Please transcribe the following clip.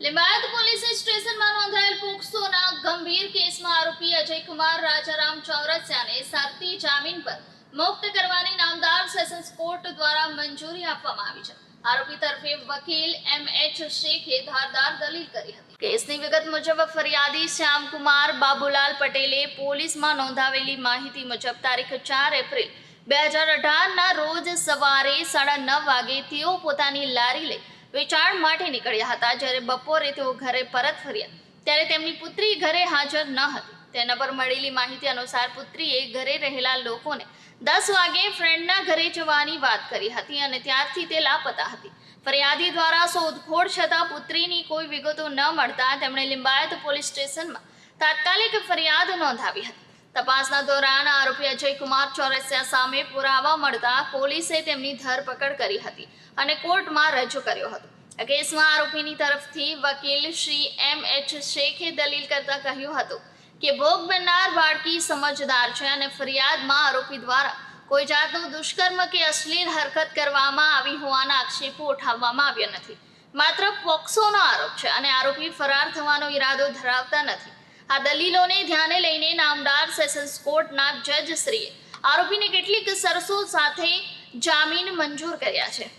Limbayat police સ્ટેશનમાં નોંધાયેલ પોક્સોના ગંભીર કેસમાં આરોપી અજયકુમાર રાજારામ ચૌરસિયાને શરતી જામીન પર મુક્ત કરવાની નામદાર સેશન્સ કોર્ટ દ્વારા મંજૂરી આપવામાં આવી છે. આરોપી તરફે વકીલ એમ એચ શેખે ધારદાર દલીલ કરી હતી. કેસની વિગત મુજબ ફરિયાદી શ્યામકુમાર બાબુલાલ પટેલે પોલીસમાં નોંધાવેલી માહિતી મુજબ તારીખ ચાર એપ્રિલ બે હજાર અઢારના રોજ સવારે સાડા નવ વાગે તેઓ પોતાની લારી લઈ વેચાણ માટે નીકળ્યા હતા. જ્યારે બપોરે તેઓ ઘરે પરત ફર્યા, ત્યારે તેમની પુત્રી ઘરે હાજર ન હતી. તેના પર મળેલી માહિતી અનુસાર પુત્રીએ ઘરે રહેલા લોકોને દસ વાગે ફ્રેન્ડના ઘરે જવાની વાત કરી હતી અને ત્યારથી તે લાપતા હતી. ફરિયાદી દ્વારા શોધખોળ છતાં પુત્રીની કોઈ વિગતો ન મળતા તેમણે લિંબાયત પોલીસ સ્ટેશનમાં તાત્કાલિક ફરિયાદ નોંધાવી હતી. તપાસના દોરાન આરોપી અજયકુમાર ચોરસિયા સામે પુરાવા મળતા પોલીસે તેમની ધરપકડ કરી હતી અને કોર્ટમાં રજૂ કર્યો હતો. કેસમાં આરોપીની તરફથી વકીલ શ્રી એમ એચ શેખે દલીલ કરતા કહ્યું હતું કે ભોગ બનનાર બાળકી સમજદાર છે અને ફરિયાદમાં આરોપી દ્વારા કોઈ જાતનું દુષ્કર્મ કે અશ્લીલ હરકત કરવામાં આવી હોવાના આક્ષેપો ઉઠાવવામાં આવ્યા નથી. માત્ર પોક્સોનો આરોપ છે અને આરોપી ફરાર થવાનો ઈરાદો ધરાવતા નથી. આ દલીલોને ધ્યાને લઈને નામદાર સેશન્સ કોર્ટના જજ શ્રીએ આરોપીને કેટલીક શરતો સાથે જામીન મંજૂર કર્યા છે.